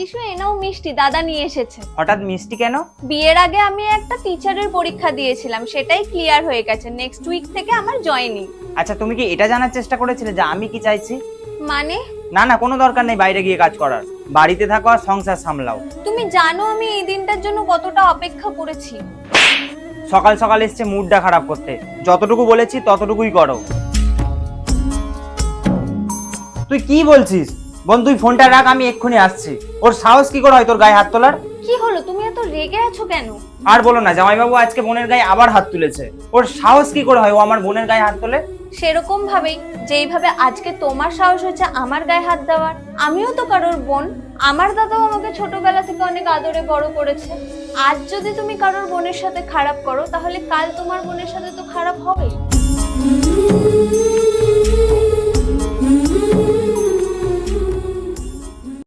কিছু এনেও মিষ্টি দাদা নিয়ে এসেছে। হঠাৎ মিষ্টি কেন? বিয়ের আগে আমি একটা টিচারের পরীক্ষা দিয়েছিলাম সেটাই ক্লিয়ার হয়ে গেছে। নেক্সট উইক থেকে আমার জয়েনিং আচ্ছা তুমি কি এটা জানার চেষ্টা করেছিলে যে আমি কি চাইছি? মানে? না না কোনো দরকার নেই বাইরে গিয়ে কাজ করার। বাড়িতে থাকো আর সংসার সামলাও। তুমি জানো আমি এই দিনটার জন্য কতটা অপেক্ষা করেছি। সকাল সকাল এসছে মুডটা খারাপ করতে। যতটুকু বলেছি ততটুকুই করো। তুই কি বলছিস? বোন তুই ফোনটা রাখ আমি এক্ষুনি আসছি। ওর সাহস কি করে হয় তোর গায়ে হাত তোলার? কি হলো? তুমি এত রেগে আছো কেন? আর বলো না জামাইবাবু আজকে বোনের গায়ে আবার হাত তুলেছে। ওর সাহস কি করে হয় ও আমার বোনের গায়ে হাত তোলে? সেরকম ভাবেই যেইভাবে আজকে তোমার সাহস হয়েছে আমার গায়ে হাত দেওয়ার আমিও তো কারোর বোন। আমার দাদাও আমাকে ছোটবেলা থেকে অনেক আদরে বড় করেছে। আজ যদি তুমি কারোর বোনের সাথে খারাপ করো তাহলে কাল তোমার বোনের সাথে তো খারাপ হবেই।